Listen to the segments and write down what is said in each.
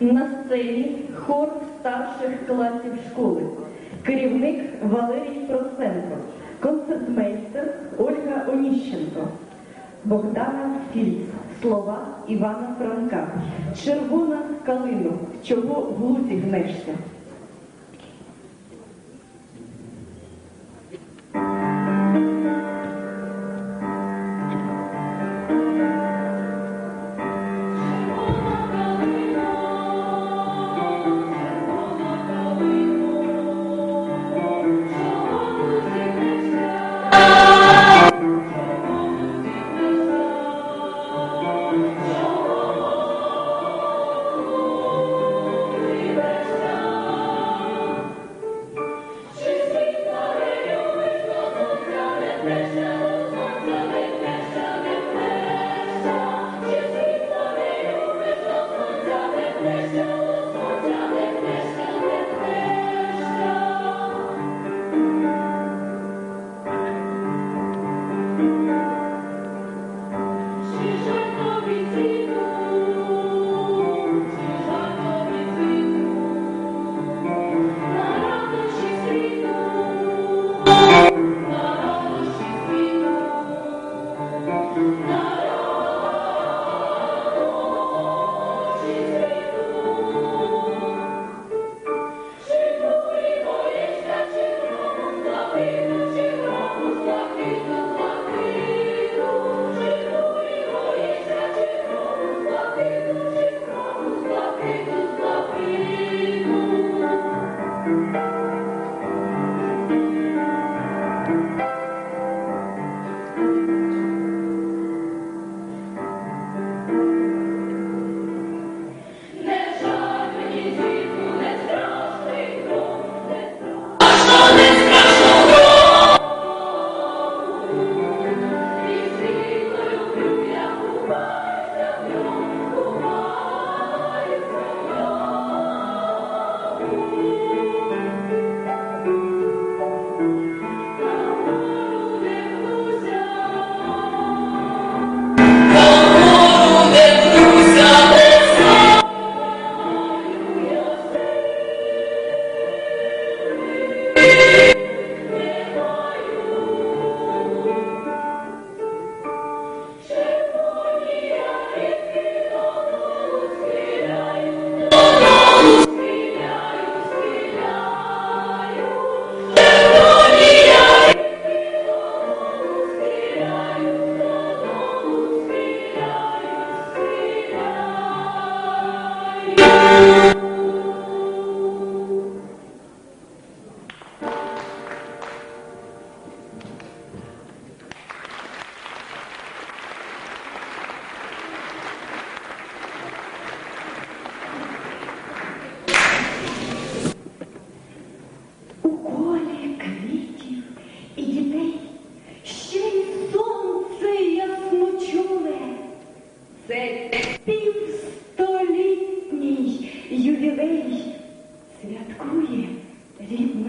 На сцені хор старших класів школи. Керівник Валерій Проценко, концертмейстер Ольга Оніщенко, Богдана Фільц, слова Івана Франка, Червона калину, чого в лузі гнешся.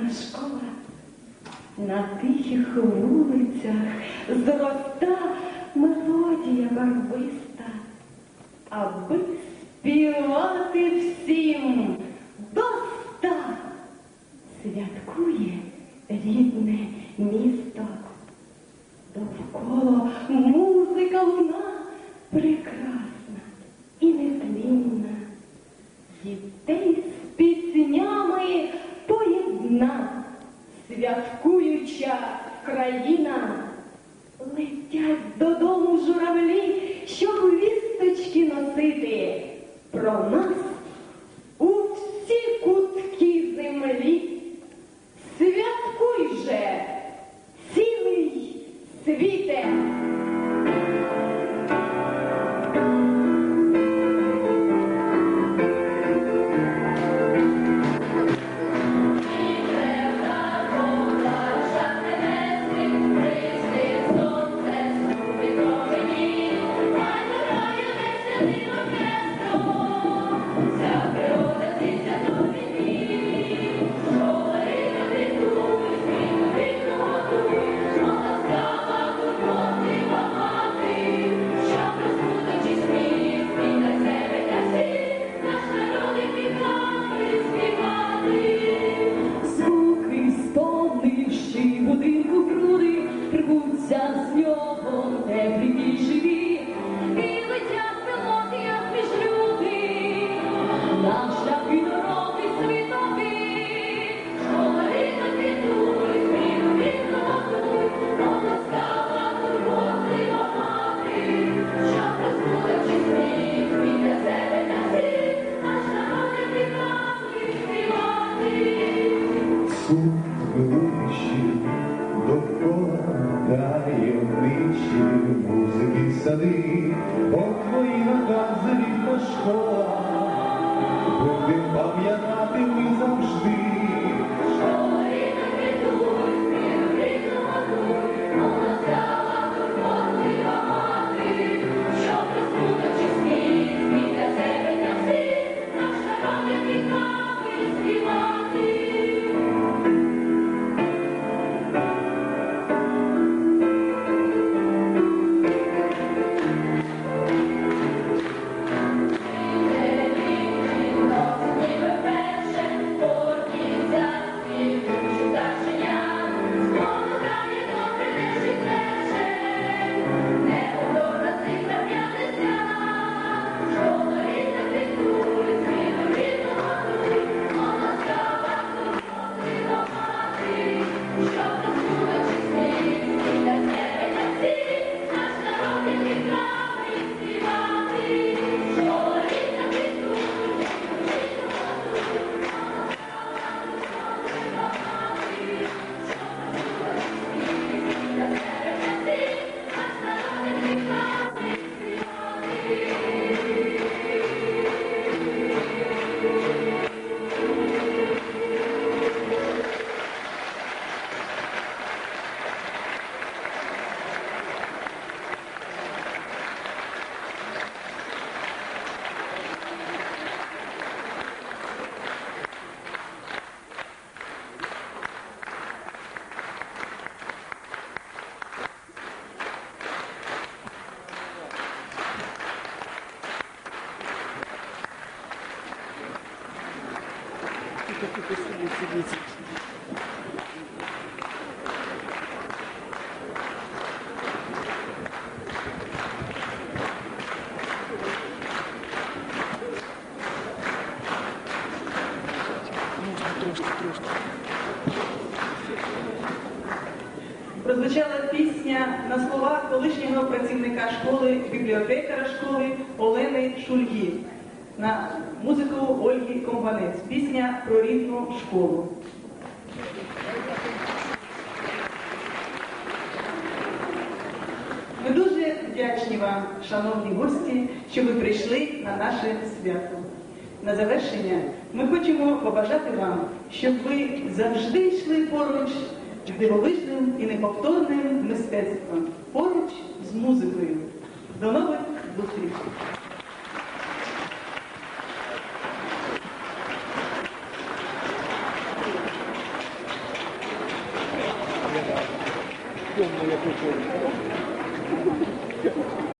Школа. На тихих вулицях зроста мелодія барвиста, аби співати всім до ста святкує рідне місто. Довкола музика луна країна. Летять додому журавлі, щоб вісточки носити про нас у всі кутки землі. Святкуй же, цілий світе! Сади, твої накази рідна школа, будем пам'ятати ми завжди. Прозвучала пісня на словах колишнього працівника школи, бібліотекара школи Олени Шульги на музику Ольги Компанець. Пісня про рідну школу. Ми дуже вдячні вам, шановні гості, що ви прийшли на наше свято. На завершення ми хочемо побажати вам, щоб ви завжди йшли поруч з дивовижним і неповторним мистецтвом, поруч з музикою. До нових зустрічей! 私はもう終わりです。